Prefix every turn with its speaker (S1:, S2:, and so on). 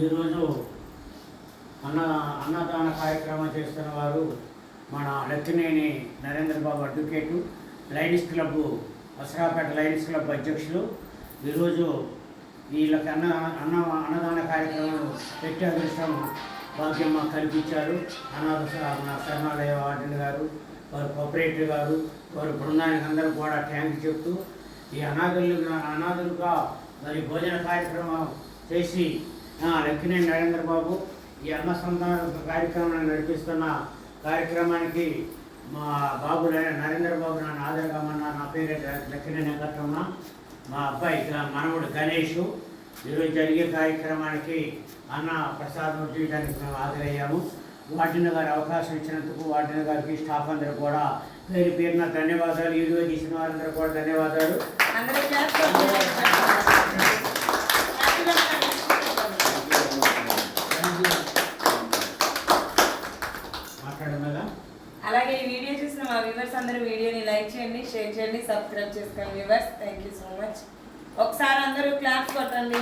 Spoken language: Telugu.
S1: ఈరోజు అన్న అన్నదాన కార్యక్రమం చేస్తున్న వారు మన Lakkineni Narendra Babu advocate lions club Asarapeta lions club అధ్యక్షులు. ఈరోజు వీళ్ళకి అన్న అన్న అన్నదాన కార్యక్రమం పెట్టే అదృష్టం భాగ్యం మాకు కల్పించారు. అనాథ మన శరణాలయ వార్డెన్ గారు వారు కోఆపరేటివ్ గారు వారి బృందానికి అందరూ కూడా థ్యాంక్ చెప్తూ ఈ అనాథులు అనాథులుగా మరి భోజన కార్యక్రమం చేసి లక్కినేని నరేంద్ర బాబు ఈ అన్న సంతాన కార్యక్రమాన్ని నడిపిస్తున్న కార్యక్రమానికి మా బాబు నరేంద్ర బాబు నన్ను ఆదరగమన్న నా పేరు లక్కినేని వెంకటరమణ. మా అబ్బాయి గ- మనవడు గణేష్. ఈరోజు జరిగే కార్యక్రమానికి అన్న ప్రసాదం చేయడానికి మేము హాజరయ్యాము. వాటిని గారి అవకాశం ఇచ్చినందుకు వాటిని గారికి స్టాఫ్ అందరూ కూడా పేరు పేరున ధన్యవాదాలు. ఈరోజు ఇచ్చిన వారందరూ కూడా ధన్యవాదాలు
S2: అందరూ క్లాస్ కొట్టండి. హ్యాపీగా
S1: మాట్లాడమేగా
S2: అలాగే ఈ వీడియో చూసిన మా వ్యూవర్స్ అందరూ వీడియోని లైక్ చేయండి షేర్ చేయండి సబ్స్క్రైబ్ చేసుకోండి viewers. Thank you so much ఒకసారి అందరూ క్లాప్స్ కొట్టండి.